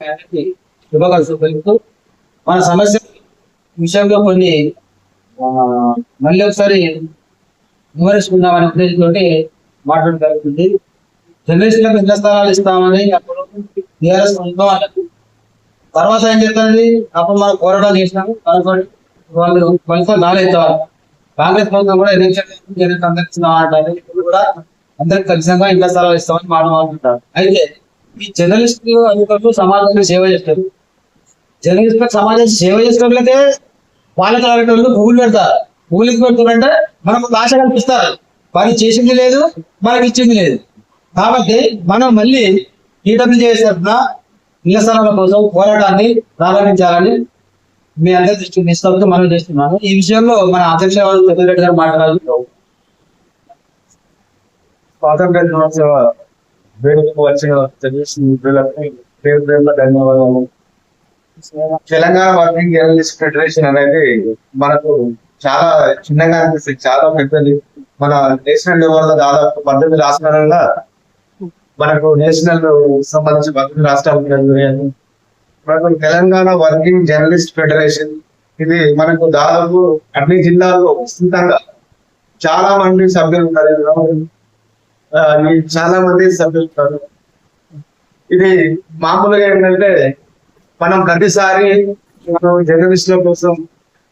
శుభాకాంక్షలు తెలుపుతూ మన సమస్య విషయంలో కొన్ని మళ్ళీ ఒకసారి వివరించుకుందామనే ఉద్దేశంతో మాట్లాడడం జరుగుతుంది. జర్నలిస్టులకు ఇళ్ళ స్థలాలు ఇస్తామని అప్పుడు టీఆర్ఎస్ ఉందో అన్నది. తర్వాత ఏం చెప్తుంది అప్పుడు మనం పోరాటాలు చేసినాము. వాళ్ళు ఫలితం నాలుగు కాంగ్రెస్ ప్రభుత్వం కూడా ఎలక్షన్ జనరల్ అందరికి ఇస్తున్నాం అంటారు. ఇప్పుడు కూడా అందరికి ఖచ్చితంగా ఇళ్ళ స్థలాలు ఇస్తామని మాట మాట్లాడుతారు అయితే ఈ జర్నలిస్టులు అందుకు సమాజానికి సేవ చేస్తారు. జర్నలిస్టులకు సమాజానికి సేవ చేసినట్లయితే వాళ్ళ కార్యక్రమంలో భూములు పెడతారు. భూములకి పెడుతున్నారంటే మనకు ఆశ కల్పిస్తారు. పని చేసింది లేదు మనకి ఇచ్చింది లేదు. కాబట్టి మనం మళ్ళీ ఈడబ్ల్యూ చేసిన ఇళ్ళ స్థలాల కోసం పోరాటాన్ని ప్రారంభించాలని మీ అందరి దృష్టి తీసుకొస్తూ మనం చేస్తున్నాము. ఈ విషయంలో మన అధ్యక్ష రెడ్డి గారు మాట్లాడాలి స్వాతంత్ర దినోత్సవ వేడుకకు వచ్చిన తెలుగు పేరు పేరున ధన్యవాదాలు. తెలంగాణ వర్కింగ్ జర్నలిస్ట్ ఫెడరేషన్ అనేది మనకు చాలా చిన్నగా అనిపిస్తుంది చాలా పెద్దది. మన నేషనల్ లెవెల్లో దాదాపు పద్దెనిమిది రాష్ట్రాలలో మనకు నేషనల్ సంబంధించి పద్దెనిమిది రాష్ట్రాలు మనకు తెలంగాణ వర్కింగ్ జర్నలిస్ట్ ఫెడరేషన్ ఇది మనకు దాదాపు అన్ని జిల్లాల్లో విస్తృతంగా చాలా మంది సభ్యులు ఉన్నారు. చాలా మంది చదువుతారు ఇది మామూలుగా ఏంటంటే మనం ప్రతిసారి మనం జర్నలిస్టుల కోసం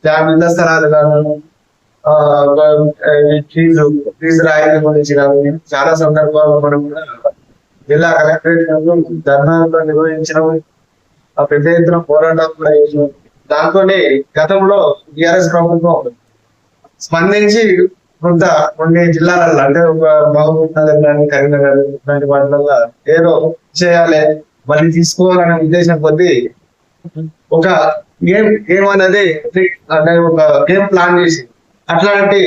జాగ్రత్త స్థలాలు కానీ ఫీజు ఫీజు గురించి కానీ చాలా సందర్భాల్లో మనం కూడా జిల్లా కలెక్టరేట్ ధర్నాలు నిర్వహించడం ఆ పెద్ద ఎత్తున పోరాటం కూడా చేసినాం దాంతోనే గతంలో టిఆర్ఎస్ ప్రభుత్వం స్పందించి కొంత కొన్ని జిల్లాలలో అంటే ఒక మహబూబ్ నగర్ కానీ కరీంనగర్ ఇలాంటి వాటిలలో ఏదో చేయాలి. మళ్ళీ తీసుకోవాలనే ఉద్దేశం కొద్దీ ఒక గేమ్ గేమ్ అనేది అంటే ఒక గేమ్ ప్లాన్ చేసి అట్లాంటి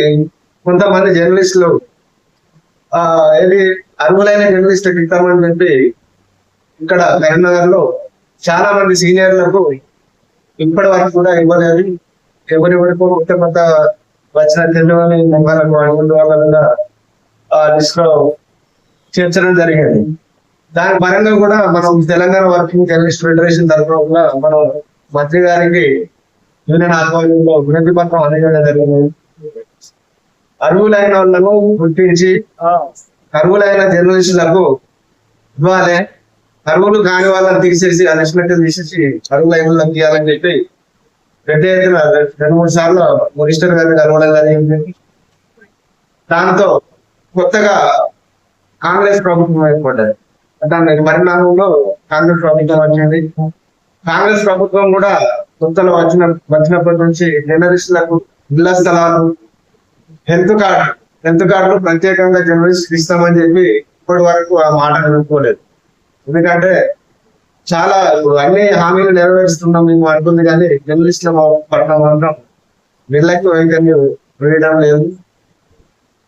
కొంతమంది జర్నలిస్టులు ఆ ఏది అర్హులైన జర్నలిస్టులకు ఇస్తామని చెప్పి ఇక్కడ కరీంనగర్లో చాలా మంది సీనియర్లకు ఇప్పటి వరకు కూడా ఇవ్వలేదు. ఎవరెవరికో కొంత వచ్చిన తెలియని నెంబర్లకు అనుకుంటూ వాళ్ళ మీద ఆ లిస్ట్లో చేర్చడం జరిగింది. దాని పరంగా కూడా మనం తెలంగాణ వర్కింగ్ జర్నలిస్ట్ ఫెడరేషన్ తరఫున కూడా మనం మంత్రి గారికి యూనియన్ ఆధ్వర్యంలో వినతి పత్రం అందజేయడం జరిగింది. అర్హులైన వాళ్ళను గుర్తించి అర్హులైన జర్నలిస్టులకు ఇవ్వాలి. అరువులు కాని వాళ్ళని తీసేసి ఆ లిస్ట్ తీసేసి అరువులైన వాళ్ళని తీయాలని చెప్పి పెద్ద ఎత్తున రెండు మూడు సార్లు మునిస్టర్ గారిని కలవడం జరిగింది. దాంతో కొత్తగా కాంగ్రెస్ ప్రభుత్వం ఏర్పడ్డది. దాని పరిణామంలో కాంగ్రెస్ ప్రభుత్వం వచ్చింది. కాంగ్రెస్ ప్రభుత్వం కూడా కొత్తలో వచ్చిన వచ్చినప్పటి నుంచి జర్నలిస్టులకు ఇళ్ళ స్థలాలు హెల్త్ కార్డు హెల్త్ కార్డులు ప్రత్యేకంగా జర్నలిస్ట్ ఇస్తామని చెప్పి ఇప్పటి వరకు ఆ మాట వినుకోలేదు ఎందుకంటే చాలా ఇప్పుడు అన్ని హామీలు నెరవేరుస్తున్నాం మేము అనుకుంది కానీ జర్నలిస్టుల పట్ల మాత్రం నిర్లక్ష్య వైఖరిని వేయడం లేదు.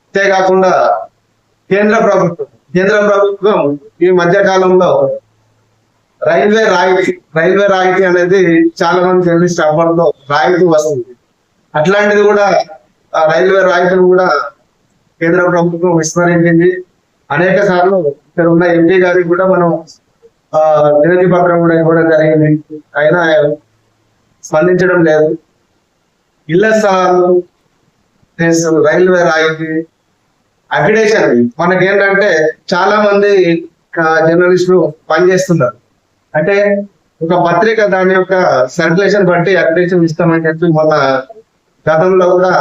అంతేకాకుండా కేంద్ర ప్రభుత్వం కేంద్ర ప్రభుత్వం ఈ మధ్య కాలంలో రైల్వే రాయితీ రైల్వే రాయితీ అనేది చాలా మంది జర్నలిస్ట్ అవ్వడంలో రాయితీ వస్తుంది. అట్లాంటిది కూడా ఆ రైల్వే రాయితీని కూడా కేంద్ర ప్రభుత్వం విస్మరించింది. అనేక సార్లు ఇక్కడ ఉన్న ఎంపీ గారికి కూడా మనం వినతి పత్రం కూడా ఇవ్వడం జరిగింది. అయినా స్పందించడం లేదు. ఇళ్ళ స్థలాలు ప్లస్ రైల్వే రాయితీ అగ్రిడేషన్ మనకేంటంటే చాలా మంది జర్నలిస్టులు పనిచేస్తున్నారు. అంటే ఒక పత్రిక దాని యొక్క సర్క్యులేషన్ బట్టి అగ్రిడేషన్ ఇస్తామని చెప్పి మన గతంలో కూడా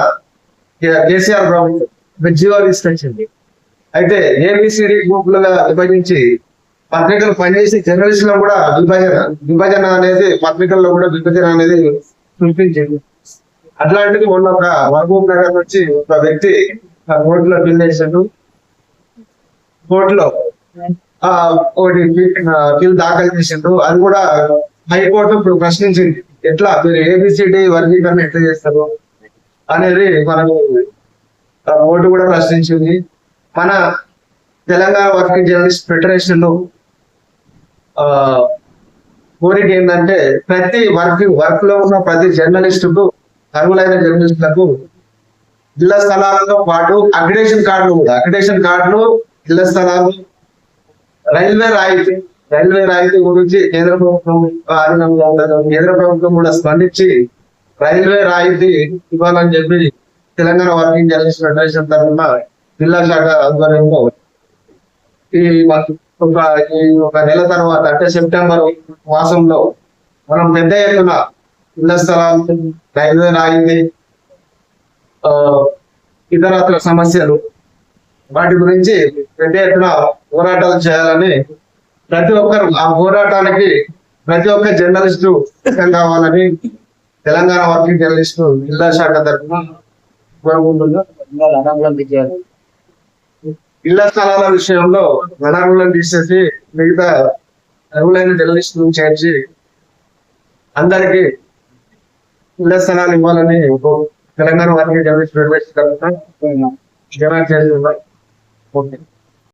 కేసీఆర్ ప్రభుత్వం జియో తీసుకొచ్చింది అయితే ఏబిసిడి గ్రూపులుగా విభజించి పత్రికలు పనిచేసి జర్నలిస్టులో కూడా విభజన విభజన అనేది పత్రికల్లో కూడా విభజన అనేది చూపించింది. అట్లాంటిది మొన్న ఒక మహబూబ్ నగర్ నుంచి ఒక వ్యక్తి ఆ కోర్టులో బిల్ కోర్టులో ఆ ఒకటి బిల్ దాఖలు చేసిండు. అది కూడా హైకోర్టు ఇప్పుడు ప్రశ్నించింది. ఎట్లా? మీరు ఏబిసిడి వర్గీకరణ ఎట్లా చేస్తారు? అనేది మనకు ఆ కోర్టు కూడా ప్రశ్నించింది. మన తెలంగాణ వర్కింగ్ జర్నలిస్ట్ ఫెడరేషన్ కోరిక ఏంటంటే ప్రతి వర్క్ వర్క్లో ఉన్న ప్రతి జర్నలిస్టుకు అర్హులైన జర్నలిస్టులకు ఇళ్ళ స్థలాలతో పాటు అక్రిడేషన్ కార్డులు కూడా అక్రిడేషన్ కార్డులు ఇళ్ళ స్థలాలు రైల్వే రాయితీ రైల్వే రాయితీ గురించి కేంద్ర ప్రభుత్వం ఆ, కేంద్ర ప్రభుత్వం కూడా స్పందించి రైల్వే రాయితీ ఇవ్వాలని చెప్పి తెలంగాణ వర్కింగ్ జర్నలిస్ట్ ఫెడరేషన్ తరఫున జిల్లా శాఖ ఆధ్వర్యంలో ఈ మాకు ఒక ఈ ఒక నెల తర్వాత అంటే సెప్టెంబర్ మాసంలో మనం పెద్ద ఎత్తున ఇళ్ళ స్థలాలు రైల్వే రాయితీ ఇతరత్ర సమస్యలు వాటి గురించి పెద్ద ఎత్తున పోరాటాలు చేయాలని ప్రతి ఒక్కరు ఆ పోరాటానికి ప్రతి ఒక్క జర్నలిస్టు సిద్ధం కావాలని తెలంగాణ వర్కింగ్ జర్నలిస్టు జిల్లా శాఖ తరఫున కోరుకుంటున్నా. అనంగులం విజయాలు. ఇళ్ళ స్థలాల విషయంలో గణాలను తీసేసి మిగతా అర్హులైన జర్నలిస్టులు చేర్చి అందరికి ఇళ్ళ స్థలాలు ఇవ్వాలని తెలంగాణ వర్కింగ్ జర్నలిస్ట్ ఫెడరేషన్ తరఫున డిమాండ్ చేస్తున్నాం ఓకే.